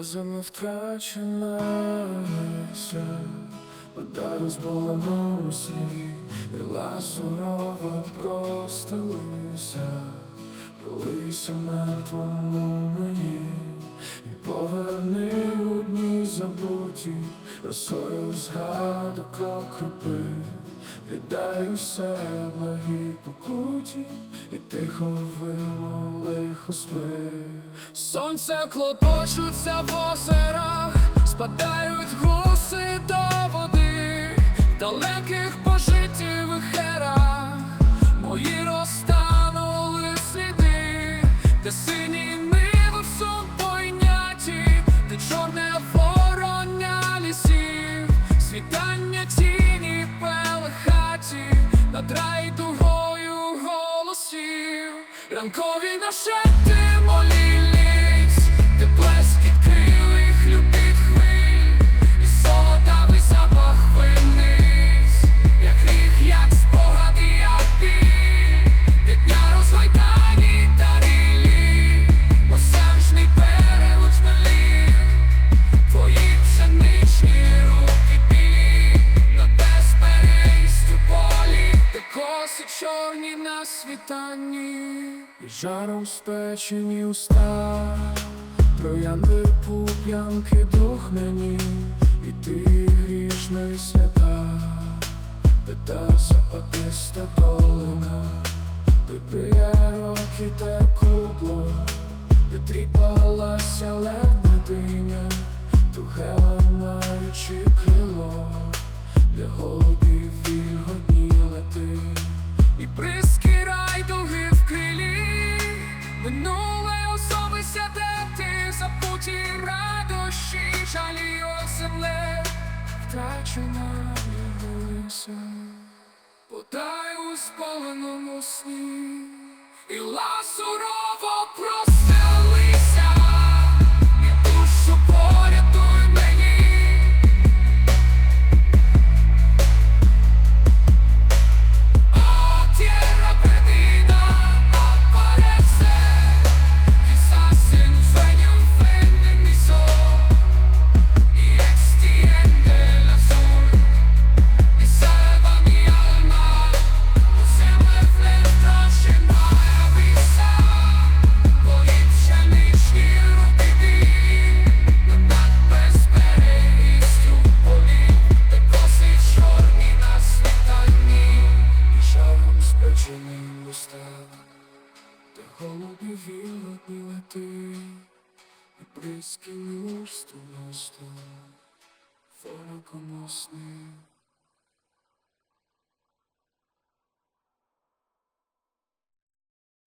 сльозами втраченалися, вода розболена у сні, біла сурова простелися, колися мертвому мені, і поверни у дні забуті, росою згадок окропи. Віддай усе благі покуті, і тихо вимоли спи. Сонце клопочуться в озерах, спадають гуси до води, далеких пожиттєвих ерах мої розтанули сліди, де сині ниви в сон пойняті, де чорне вороння лісів, світання тіні пелехаті, над райдугою голосів, ранкові нашети молілість, твої руки білі, на безперейстю полі, де коси чорні на світанні, і жаром спечені уста, троянди пуп'янки духмяні, і ти грішний свята, Питався отиста долина, Виприє роки те кубло, Витріпалася ледна диня, Тухе ламаючи крило, Для голубів вільгодні лети, І бризки райдуги в крилі, Минуле особи сядети, Забуті радощі, жалі о земле, Втрачена лися, Подай у спаленому сні, і ласурово спечений устав, де холодний вілотні лети, і бризки листу мосту, фороконосний.